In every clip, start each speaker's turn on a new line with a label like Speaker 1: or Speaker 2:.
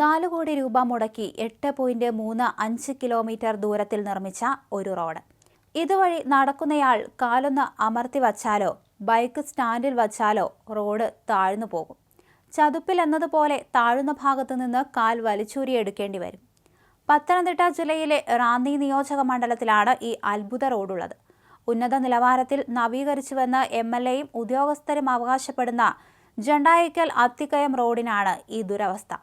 Speaker 1: നാല് കോടി രൂപ മുടക്കി എട്ട് പോയിന്റ് മൂന്ന് അഞ്ച് കിലോമീറ്റർ ദൂരത്തിൽ നിർമ്മിച്ച ഒരു റോഡ്. ഇതുവഴി നടക്കുന്നയാൾ കാലൊന്ന് അമർത്തി വച്ചാലോ ബൈക്ക് സ്റ്റാൻഡിൽ വച്ചാലോ റോഡ് താഴ്ന്നു പോകും. ചതുപ്പിൽ എന്നതുപോലെ താഴ്ന്ന ഭാഗത്തു നിന്ന് കാൽ വലിച്ചൂരിയെടുക്കേണ്ടി വരും. പത്തനംതിട്ട ജില്ലയിലെ റാന്നി നിയോജക മണ്ഡലത്തിലാണ് ഈ അത്ഭുത റോഡുള്ളത്. ഉന്നത നിലവാരത്തിൽ നവീകരിച്ചുവെന്ന് എം എൽ എയും ഉദ്യോഗസ്ഥരും അവകാശപ്പെടുന്ന ജണ്ടായിക്കൽ അത്തിക്കയം റോഡിനാണ് ഈ ദുരവസ്ഥ.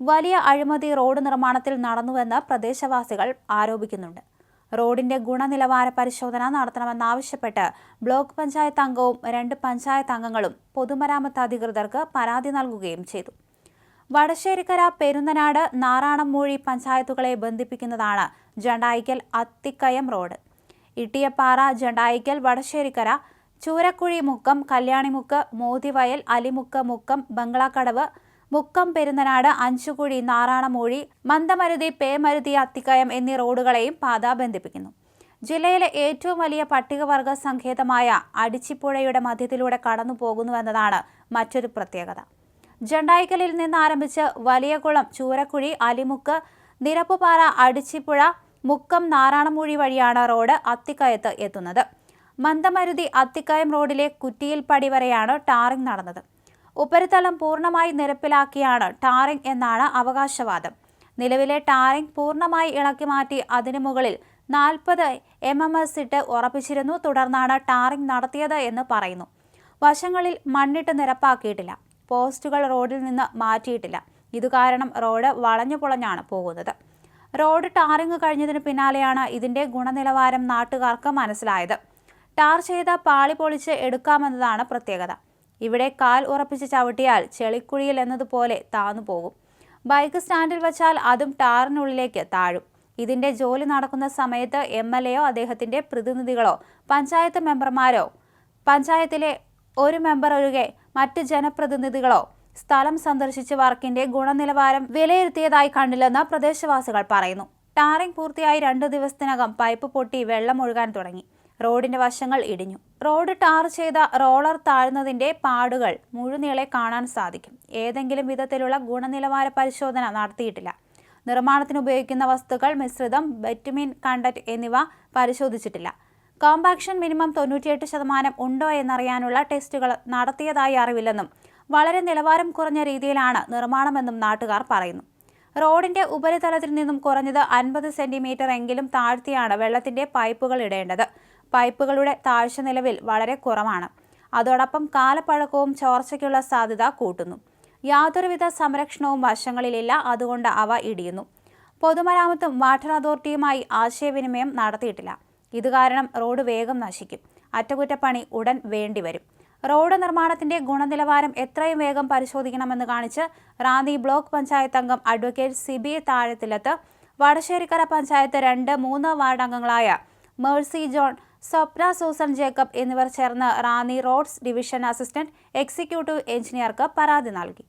Speaker 1: വലിയ അഴിമതി റോഡ് നിർമ്മാണത്തിൽ നടന്നുവെന്ന് പ്രദേശവാസികൾ ആരോപിക്കുന്നുണ്ട്. റോഡിന്റെ ഗുണനിലവാര പരിശോധന നടത്തണമെന്നാവശ്യപ്പെട്ട് ബ്ലോക്ക് പഞ്ചായത്ത് അംഗവും രണ്ട് പഞ്ചായത്ത് അംഗങ്ങളും പൊതുമരാമത്ത് അധികൃതർക്ക് പരാതി നൽകുകയും ചെയ്തു. വടശ്ശേരിക്കര പെരുന്തനാട് നാറാണംമൂഴി പഞ്ചായത്തുകളെ ബന്ധിപ്പിക്കുന്നതാണ് ജണ്ടായിക്കൽ അത്തിക്കയം റോഡ്. ഇട്ടിയപ്പാറ ജണ്ടായിക്കൽ വടശ്ശേരിക്കര ചൂരക്കുഴി മുക്കം കല്യാണിമുക്ക് മോതിവയൽ അലിമുക്ക് മുക്കം ബംഗ്ലാക്കടവ് മുക്കം പെരുന്നനാട് അഞ്ചുകുഴി നാറാണമൂഴി മന്ദമരുതി പേമരുതി അത്തിക്കയം എന്നീ റോഡുകളെയും പാത ബന്ധിപ്പിക്കുന്നു. ജില്ലയിലെ ഏറ്റവും വലിയ പട്ടികവർഗ സങ്കേതമായ അടിച്ചിപ്പുഴയുടെ മധ്യത്തിലൂടെ കടന്നു പോകുന്നുവെന്നതാണ് മറ്റൊരു പ്രത്യേകത. ജണ്ടായിക്കലിൽ നിന്ന് ആരംഭിച്ച് വലിയകുളം ചൂരക്കുഴി അലിമുക്ക് നിരപ്പുപാറ അടിച്ചിപ്പുഴ മുക്കം നാറാണമൂഴി വഴിയാണ് റോഡ് അത്തിക്കയത്ത് എത്തുന്നത്. മന്ദമരുതി അത്തിക്കയം റോഡിലെ കുറ്റിയിൽപ്പടി വരെയാണ് ടാറിംഗ് നടന്നത്. ഉപരിതലം പൂർണമായി നിരപ്പിലാക്കിയാണ് ടാറിംഗ് എന്നാണ് അവകാശവാദം. നിലവിലെ ടാറിംഗ് പൂർണമായി ഇളക്കി മാറ്റി അതിനു മുകളിൽ നാൽപ്പത് എം എം എസ് ഇട്ട് ഉറപ്പിച്ചിരുന്നു. തുടർന്നാണ് ടാറിംഗ് നടത്തിയത് എന്ന് പറയുന്നു. വശങ്ങളിൽ മണ്ണിട്ട് നിരപ്പാക്കിയിട്ടില്ല. പോസ്റ്റുകൾ റോഡിൽ നിന്ന് മാറ്റിയിട്ടില്ല. ഇതുകാരണം റോഡ് വളഞ്ഞു പുളഞ്ഞാണ് പോകുന്നത്. റോഡ് ടാറിങ് കഴിഞ്ഞതിന് പിന്നാലെയാണ് ഇതിന്റെ ഗുണനിലവാരം നാട്ടുകാർക്ക് മനസ്സിലായത്. ടാർ ചെയ്ത പാളി പൊളിച്ച് എടുക്കാമെന്നതാണ് പ്രത്യേകത. ഇവിടെ കാൽ ഉറപ്പിച്ച് ചവിട്ടിയാൽ ചെളിക്കുഴിയിൽ എന്നതുപോലെ താന്നു പോകും. ബൈക്ക് സ്റ്റാൻഡിൽ വച്ചാൽ അതും ടാറിനുള്ളിലേക്ക് താഴും. ഇതിന്റെ ജോലി നടക്കുന്ന സമയത്ത് എം എൽ എയോ അദ്ദേഹത്തിന്റെ പ്രതിനിധികളോ പഞ്ചായത്ത് മെമ്പർമാരോ പഞ്ചായത്തിലെ ഒരു മെമ്പർ ഒഴികെ മറ്റ് ജനപ്രതിനിധികളോ സ്ഥലം സന്ദർശിച്ച് വർക്കിന്റെ ഗുണനിലവാരം വിലയിരുത്തിയതായി കണ്ടില്ലെന്ന് പ്രദേശവാസികൾ പറയുന്നു. ടാറിംഗ് പൂർത്തിയായി രണ്ട് ദിവസത്തിനകം പൈപ്പ് പൊട്ടി വെള്ളം ഒഴുകാൻ തുടങ്ങി. റോഡിന്റെ വശങ്ങൾ ഇടിഞ്ഞു. റോഡ് ടാർ ചെയ്ത റോളർ താഴ്ന്നതിന്റെ പാടുകൾ മുഴുനീളെ കാണാൻ സാധിക്കും. ഏതെങ്കിലും വിധത്തിലുള്ള ഗുണനിലവാര പരിശോധന നടത്തിയിട്ടില്ല. നിർമ്മാണത്തിന് ഉപയോഗിക്കുന്ന വസ്തുക്കൾ മിശ്രിതം ബെറ്റുമിൻ കണ്ടറ്റ് എന്നിവ പരിശോധിച്ചിട്ടില്ല. കോമ്പാക്ഷൻ മിനിമം തൊണ്ണൂറ്റിയെട്ട് ശതമാനം ഉണ്ടോ എന്നറിയാനുള്ള ടെസ്റ്റുകൾ നടത്തിയതായി അറിവില്ലെന്നും വളരെ നിലവാരം കുറഞ്ഞ രീതിയിലാണ് നിർമ്മാണമെന്നും നാട്ടുകാർ പറയുന്നു. റോഡിന്റെ ഉപരിതലത്തിൽ നിന്നും കുറഞ്ഞത് അൻപത് സെന്റിമീറ്റർ എങ്കിലും താഴ്ത്തിയാണ് വെള്ളത്തിന്റെ പൈപ്പുകൾ ഇടേണ്ടത്. പൈപ്പുകളുടെ താഴ്ച നിലവിൽ വളരെ കുറവാണ്. അതോടൊപ്പം കാലപ്പഴക്കവും ചോർച്ചയ്ക്കുള്ള സാധ്യത കൂട്ടുന്നു. യാതൊരുവിധ സംരക്ഷണവും വശങ്ങളിലില്ല അതുകൊണ്ട് അവ ഇടിയുന്നു. പൊതുമരാമത്തും വാട്ടർ അതോറിറ്റിയുമായി ആശയവിനിമയം നടത്തിയിട്ടില്ല. ഇത് കാരണം റോഡ് വേഗം നശിക്കും. അറ്റകുറ്റപ്പണി ഉടൻ വേണ്ടിവരും. റോഡ് നിർമ്മാണത്തിന്റെ ഗുണനിലവാരം എത്രയും വേഗം പരിശോധിക്കണമെന്ന് കാണിച്ച് റാന്നി ബ്ലോക്ക് പഞ്ചായത്ത് അംഗം അഡ്വക്കേറ്റ് സിബി താഴത്തിലത്ത് വടശ്ശേരിക്കര പഞ്ചായത്ത് രണ്ട് മൂന്ന് വാർഡ് അംഗങ്ങളായ Mercy John Swapna Susan Jacob എന്നിവർ ചേർന്ന് Ranni roads division assistant executive എഞ്ചിനീയർക്ക് പരാതി നൽകി.